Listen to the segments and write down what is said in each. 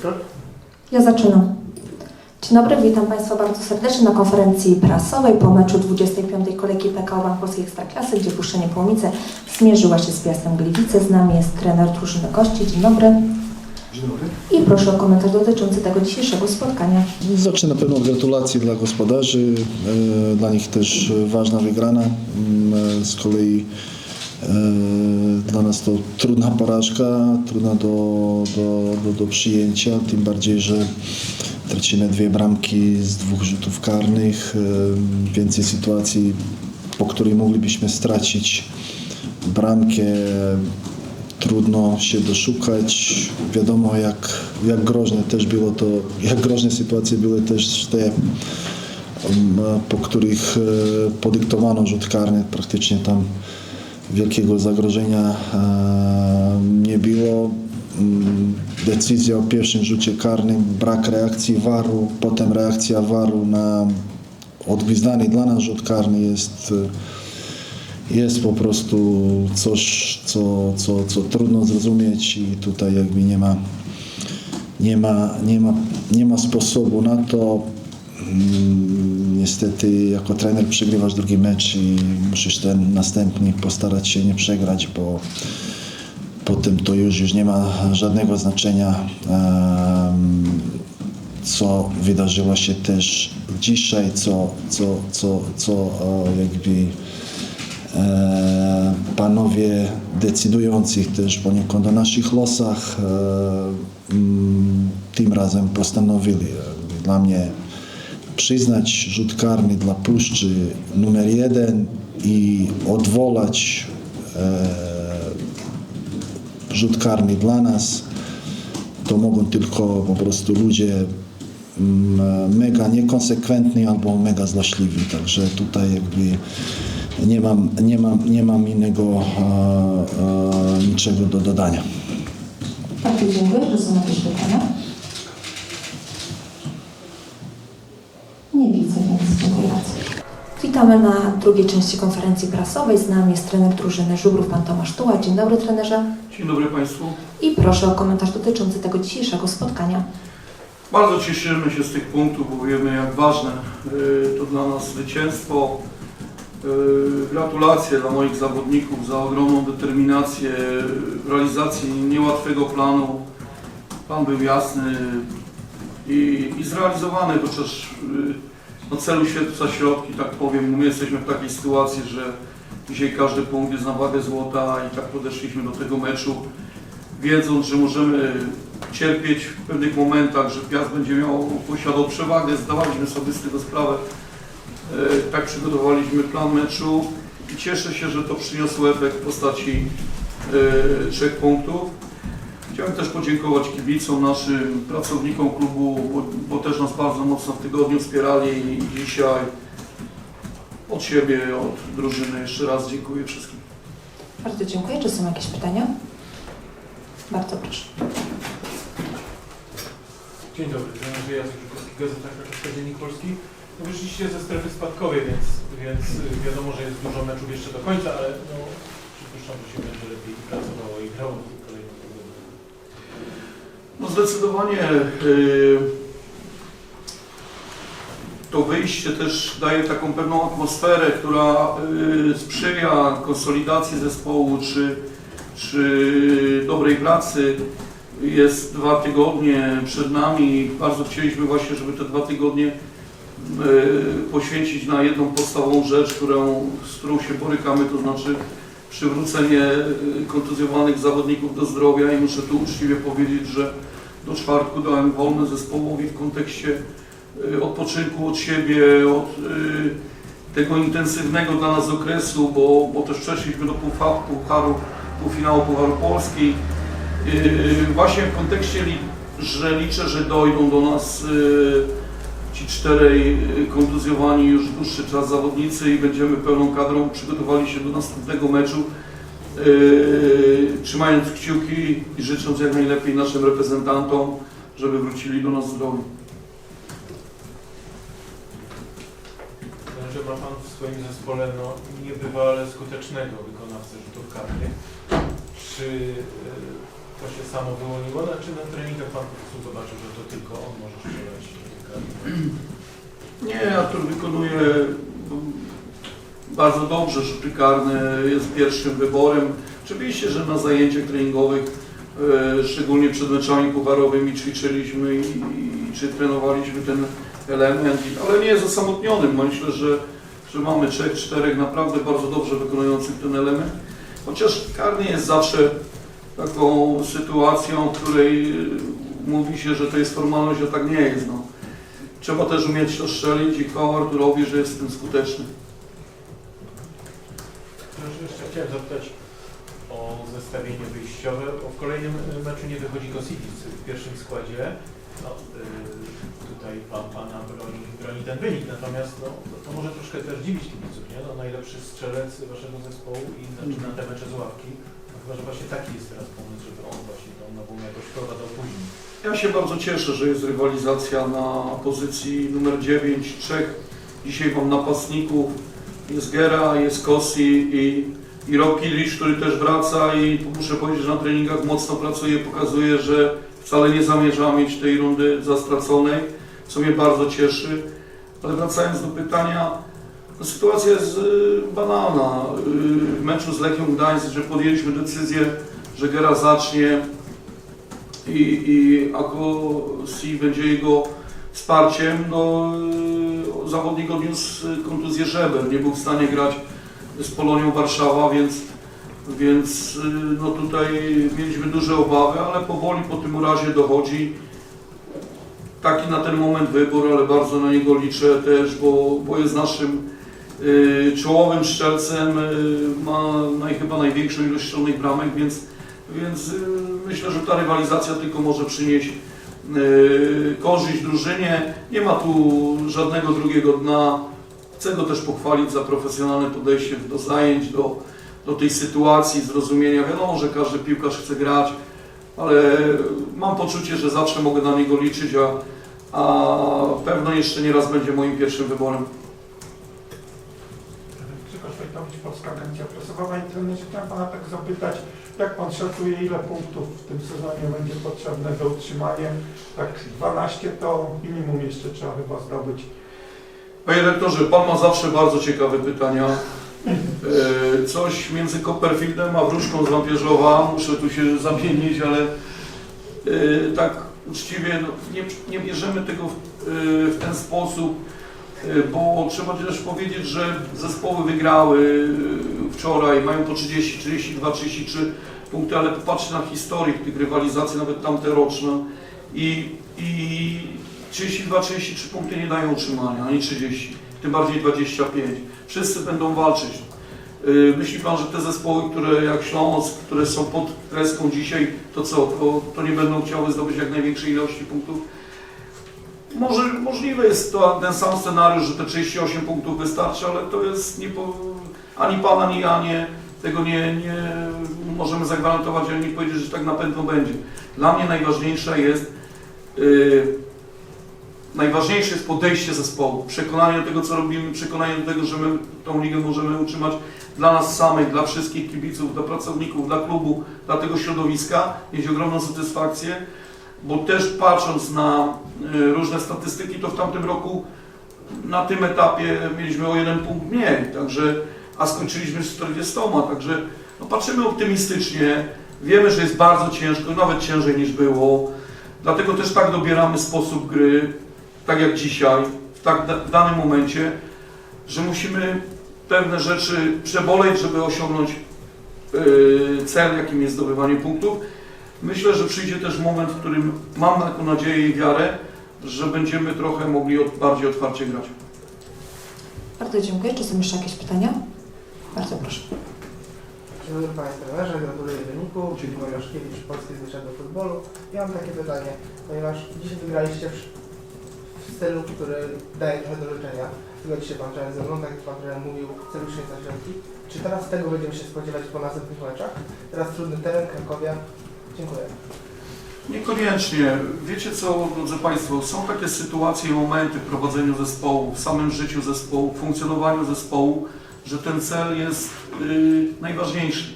Oskar? Ja zaczynam. Dzień dobry, witam Państwa bardzo serdecznie na konferencji prasowej po meczu 25. kolejki PKO Bank Polskiej Ekstraklasy, gdzie Puszczenie Połomice zmierzyła się z Piastem Gliwice. Z nami jest trener drużyny gości. Dzień dobry. Dzień dobry. I proszę o komentarz dotyczący tego dzisiejszego spotkania. Zacznę na pewno od gratulacji dla gospodarzy. E, Dla nich też ważna wygrana. Mm, Z kolei e, dla nas to trudna porażka, trudna do, do, do, do przyjęcia, tym bardziej, że tracimy dwie bramki z dwóch rzutów karnych, e, więcej sytuacji, po której moglibyśmy stracić bramkę trudno się doszukać. Wiadomo, jak, jak groźne też było to, jak groźne sytuacje były też te, po których e, podyktowano rzut karny. Praktycznie tam wielkiego zagrożenia e, nie było. Mm, Decyzja o pierwszym rzucie karnym, brak reakcji waru, potem reakcja waru na odgwizdany dla nas rzut karny jest e, jest po prostu coś, co, co, co trudno zrozumieć i tutaj jakby nie ma, nie ma, nie ma, nie ma sposobu na to. Mm, Niestety jako trener przegrywasz drugi mecz i musisz ten następny postarać się nie przegrać, bo potem to już, już nie ma żadnego znaczenia, co wydarzyło się też dzisiaj, co, co, co, co e, jakby e, panowie decydujących też poniekąd o naszych losach e, tym razem postanowili. Dla mnie przyznać rzut karny dla Puszczy numer jeden i odwołać e, rzut karny dla nas, to mogą tylko po prostu ludzie mm, mega niekonsekwentni albo mega złośliwi. Także tutaj jakby nie mam, nie mam, nie mam innego e, e, niczego do dodania. Bardzo dziękuję. Czy są jakieś pytania? Nie widzę, Witamy na drugiej części konferencji prasowej. Z nami jest trener drużyny Żubrów, pan Tomasz Tuła. Dzień dobry trenerze. Dzień dobry Państwu. I proszę o komentarz dotyczący tego dzisiejszego spotkania. Bardzo cieszymy się z tych punktów, bo wiemy jak ważne y, to dla nas zwycięstwo. Y, Gratulacje dla moich zawodników za ogromną determinację w realizacji niełatwego planu. Plan był jasny i, i zrealizowany, chociaż y, no celu świetca środki, tak powiem. My jesteśmy w takiej sytuacji, że dzisiaj każdy punkt jest na wagę złota i tak podeszliśmy do tego meczu, wiedząc, że możemy cierpieć w pewnych momentach, że Piast będzie miał, posiadał przewagę, zdawaliśmy sobie z tego sprawę. E, Tak przygotowaliśmy plan meczu i cieszę się, że to przyniosło efekt w postaci e, trzech punktów. Chciałem też podziękować kibicom, naszym pracownikom klubu, bo, bo też nas bardzo mocno w tygodniu wspierali i dzisiaj od siebie, od drużyny jeszcze raz dziękuję wszystkim. Bardzo dziękuję. Czy są jakieś pytania? Bardzo proszę. Dzień dobry, trenerze Jacek Żukowski, Gazeta Krakowska, Dziennik Polski. No Wyszliście ze strefy spadkowej, więc, więc wiadomo, że jest dużo meczów jeszcze do końca, ale no, przypuszczam, że się będzie lepiej pracowało i grało w tych kolejnych tygodniach. No zdecydowanie y, to wyjście też daje taką pewną atmosferę, która y, sprzyja konsolidacji zespołu czy, czy dobrej pracy. Jest dwa tygodnie przed nami. Bardzo chcieliśmy właśnie, żeby te dwa tygodnie y, poświęcić na jedną podstawową rzecz, którą, z którą się borykamy, to znaczy przywrócenie kontuzjowanych zawodników do zdrowia i muszę tu uczciwie powiedzieć, że do czwartku dałem wolne zespołowi w kontekście y, odpoczynku od siebie, od y, tego intensywnego dla nas okresu, bo, bo też przeszliśmy do pucharu, półfinału Pucharu Polski. Y, Właśnie w kontekście, że liczę, że dojdą do nas ci czterej kontuzjowani już dłuższy czas zawodnicy i będziemy pełną kadrą przygotowali się do następnego meczu. Yy, trzymając kciuki i życząc jak najlepiej naszym reprezentantom, żeby wrócili do nas zdrowi. Trenerze, ma Pan w swoim zespole no, niebywale skutecznego wykonawcę rzutów karnych. Czy y, to się samo wyłoniło, czy na treningach Pan po prostu zobaczył, że to tylko on może strzelać karny? Nie, Artur wykonuje mm, bardzo dobrze rzuty karne, jest pierwszym wyborem. Oczywiście, że na zajęciach treningowych, e, szczególnie przed meczami pucharowymi ćwiczyliśmy i, i czy trenowaliśmy ten element, ale nie jest osamotnionym. Myślę, że, że mamy trzech, czterech naprawdę bardzo dobrze wykonujących ten element. Chociaż karny jest zawsze taką sytuacją, w której e, mówi się, że to jest formalność, a tak nie jest. No. Trzeba też umieć to strzelić i chwała Arturowi, że jest w tym skuteczny. Chciałem zapytać o zestawienie wyjściowe. Bo w kolejnym y, meczu nie wychodzi Gosiewicz w pierwszym składzie. No, y, tutaj pan Pana broni, broni ten wynik, natomiast no, to może troszkę też dziwić kibiców, nie? No, najlepszy strzelec Waszego zespołu i zaczyna te mecze z ławki. No, chyba, że właśnie taki jest teraz pomysł, żeby on właśnie tą nową jakoś wprowadzał później. Ja się bardzo cieszę, że jest rywalizacja na pozycji numer 9, trzech. Dzisiaj mam napastników, jest Gera, jest Kosi i, i Rob Kilic, który też wraca i muszę powiedzieć, że na treningach mocno pracuje, pokazuje, że wcale nie zamierza mieć tej rundy za straconej, co mnie bardzo cieszy. Ale wracając do pytania, no sytuacja jest y, banalna. Y, w meczu z Lechią Gdańsk, że podjęliśmy decyzję, że Gera zacznie i, i ako si będzie jego wsparciem, no y, zawodnik odniósł kontuzję żeber, nie był w stanie grać z Polonią Warszawa, więc, więc y, no tutaj mieliśmy duże obawy, ale powoli po tym urazie dochodzi taki na ten moment wybór, ale bardzo na niego liczę też, bo, bo jest naszym y, czołowym strzelcem, y, ma naj, chyba największą ilość strzelnych bramek, więc więc myślę, że ta rywalizacja tylko może przynieść korzyść drużynie. Nie ma tu żadnego drugiego dna. Chcę go też pochwalić za profesjonalne podejście do zajęć, do, do tej sytuacji, zrozumienia. Wiadomo, że każdy piłkarz chce grać, ale mam poczucie, że zawsze mogę na niego liczyć, a, a pewno jeszcze nie raz będzie moim pierwszym wyborem. Grzegorz Wojtowicz, Polska Agencja Prasowa. Panie trenerze, chciałem Pana tak zapytać, jak Pan szacuje, ile punktów w tym sezonie będzie potrzebne do utrzymania? Tak 12 to minimum jeszcze trzeba chyba zdobyć. Panie rektorze, Pan ma zawsze bardzo ciekawe pytania. E, Coś między Copperfieldem a wróżką z Wampierzowa, muszę tu się zamienić, ale e, tak uczciwie no, nie, nie bierzemy tego w, e, w ten sposób, bo trzeba też powiedzieć, że zespoły wygrały wczoraj, mają po 30, 32, 33 punkty, ale popatrzcie na historię tych rywalizacji, nawet tamte roczne i, i 32-33 punkty nie dają utrzymania, ani 30, tym bardziej 25. Wszyscy będą walczyć. Yy, Myśli Pan, że te zespoły, które jak Śląsk, które są pod kreską dzisiaj, to co, to, to nie będą chciały zdobyć jak największej ilości punktów? Może, możliwe jest to ten sam scenariusz, że te 38 punktów wystarczy, ale to jest nie po, ani Pan, ani ja nie, tego nie, nie możemy zagwarantować, ani nie powiedzieć, że tak na pewno będzie. Dla mnie najważniejsza jest yy, Najważniejsze jest podejście zespołu, przekonanie do tego, co robimy, przekonanie do tego, że my tą ligę możemy utrzymać dla nas samych, dla wszystkich kibiców, dla pracowników, dla klubu, dla tego środowiska, mieć ogromną satysfakcję, bo też patrząc na y, różne statystyki, to w tamtym roku na tym etapie mieliśmy o jeden punkt mniej, także, a skończyliśmy z 40, także no, patrzymy optymistycznie, wiemy, że jest bardzo ciężko, nawet ciężej niż było, dlatego też tak dobieramy sposób gry, tak jak dzisiaj, w tak w danym momencie, że musimy pewne rzeczy przeboleć, żeby osiągnąć yy, cel, jakim jest zdobywanie punktów. Myślę, że przyjdzie też moment, w którym mam taką nadzieję i wiarę, że będziemy trochę mogli bardziej otwarcie grać. Bardzo dziękuję. Czy są jeszcze jakieś pytania? Bardzo proszę. Dzień dobry Panie Trenerze, gratuluję wyniku. Dziękuję Jaszkiewicz, Polski Związek do Futbolu. Ja mam takie pytanie, ponieważ dzisiaj wygraliście w, stylu, który daje trochę do życzenia. Zgodzi się Pan trener tak jak Pan trener mówił, cel uświęca środki. Czy teraz tego będziemy się spodziewać po następnych meczach? Teraz trudny teren, Krakowia. Dziękuję. Niekoniecznie. Wiecie co, drodzy Państwo, są takie sytuacje i momenty w prowadzeniu zespołu, w samym życiu zespołu, w funkcjonowaniu zespołu, że ten cel jest y, najważniejszy.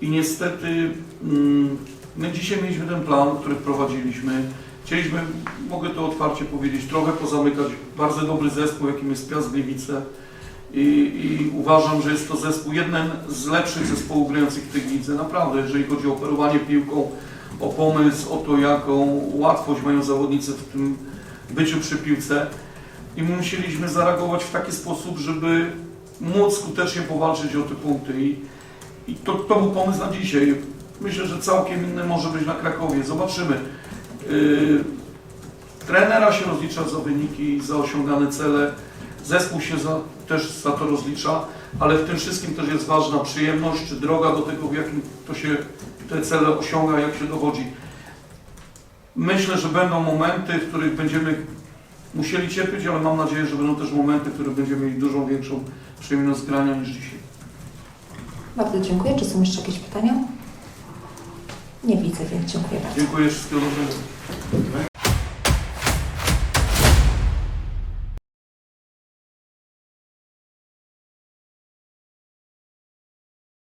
I niestety mm, My dzisiaj mieliśmy ten plan, który wprowadziliśmy. Chcieliśmy, mogę to otwarcie powiedzieć, trochę pozamykać bardzo dobry zespół, jakim jest Piast Gliwice. I, I uważam, że jest to zespół, jeden z lepszych zespołów grających w tej lidze. Naprawdę, jeżeli chodzi o operowanie piłką, o pomysł, o to, jaką łatwość mają zawodnicy w tym byciu przy piłce. I my musieliśmy zareagować w taki sposób, żeby móc skutecznie powalczyć o te punkty. I, i to, to był pomysł na dzisiaj. Myślę, że całkiem inny może być na Krakowie. Zobaczymy. Yy, trenera się rozlicza za wyniki, za osiągane cele. Zespół się za, też za to rozlicza, ale w tym wszystkim też jest ważna przyjemność, droga do tego, w jakim to się te cele osiąga, jak się dowodzi. Myślę, że będą momenty, w których będziemy musieli cierpieć, ale mam nadzieję, że będą też momenty, w których będziemy mieli dużą większą przyjemność grania niż dzisiaj. Bardzo dziękuję. Czy są jeszcze jakieś pytania? Nie widzę, więc dziękuję bardzo. Dziękuję, dobrego.